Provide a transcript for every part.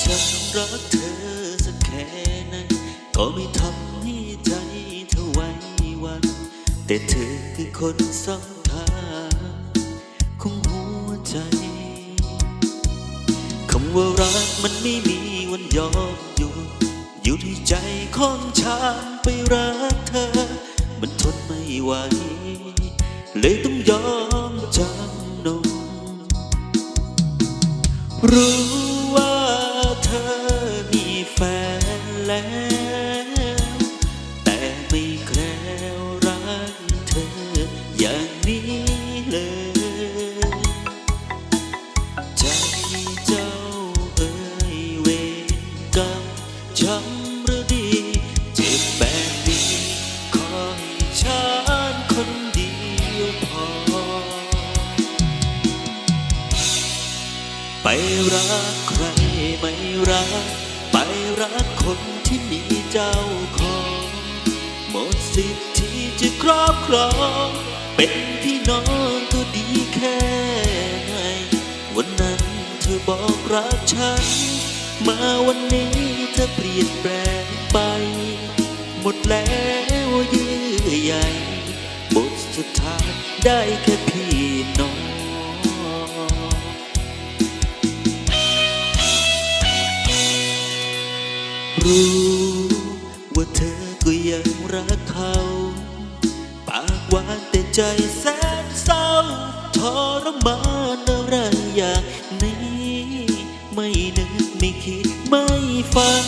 ฉันรักเธอสักแค่ไหนก็ไม่ทำให้ใจเธอไว้วัน แต่เธอคือคนสำคัญของหัวใจ คำว่ารักมันไม่มีวันยอมหยุดอยู่ที่ใจของฉันไปรักเธอ มันทนไม่ไหว เลยต้องยอมจำนนรู้ นแล้ว แต่ไม่แคล้วรักเธออย่างนี้เลย ใจเจ้าเอ่ยเวรกรรมช้ำหรือดี เจ็บแบบนี้ขอให้ฉันคนเดียวพอ ไปรักใครไม่รัก รักคนที่มีเจ้าของหมดสิทธิ์ที่จะครอบครอง เป็นพี่น้องก็ดีแค่ไหน วันนั้นเธอบอกรักฉัน มาวันนี้เธอเปลี่ยนแปลงไป หมดแล้วเยื่อใยบทสุดท้ายได้แค่พี่น้อง รู้ว่าเธอก็ยังรักเขา ปากหวานแต่ใจแสนเศร้าทรมานอะไรอย่างนี้ ไม่นึกไม่คิดไม่ฝัน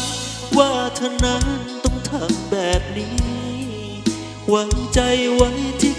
ว่าเธอนั้นต้องทำแบบนี้ หวังใจไว้ที่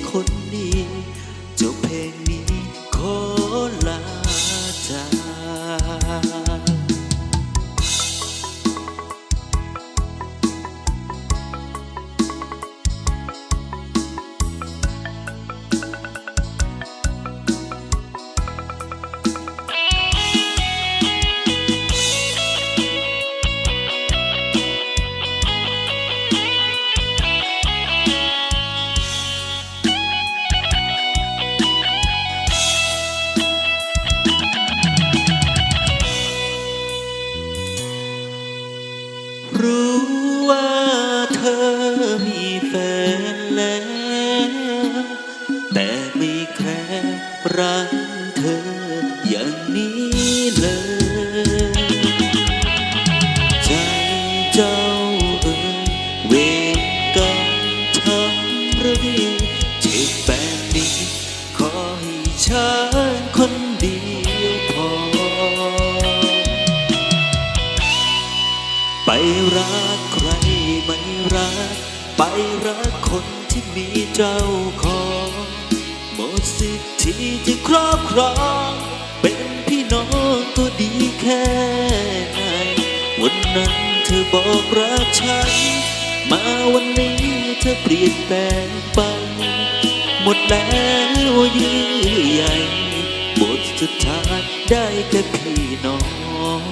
อมีแฟนแล้ว แต่ไม่แคร์รักเธออย่างนี้เลย ใจเจ้าเอ่ยเวรกรรมทำหรือดีเจ็บแบบนี้ ขอให้ฉันคนเดียวพอ ไปรัก รักคนที่มีเจ้าของหมดสิทธิจะครอบครอง เป็นพี่น้องก็ดีแค่ไหนวันนั้นเธอบอกรักฉัน มาวันนี้เธอเปลี่ยนแปลงไป หมดแล้วยื่อใยบทสุดท้ายได้แค่พี่น้อง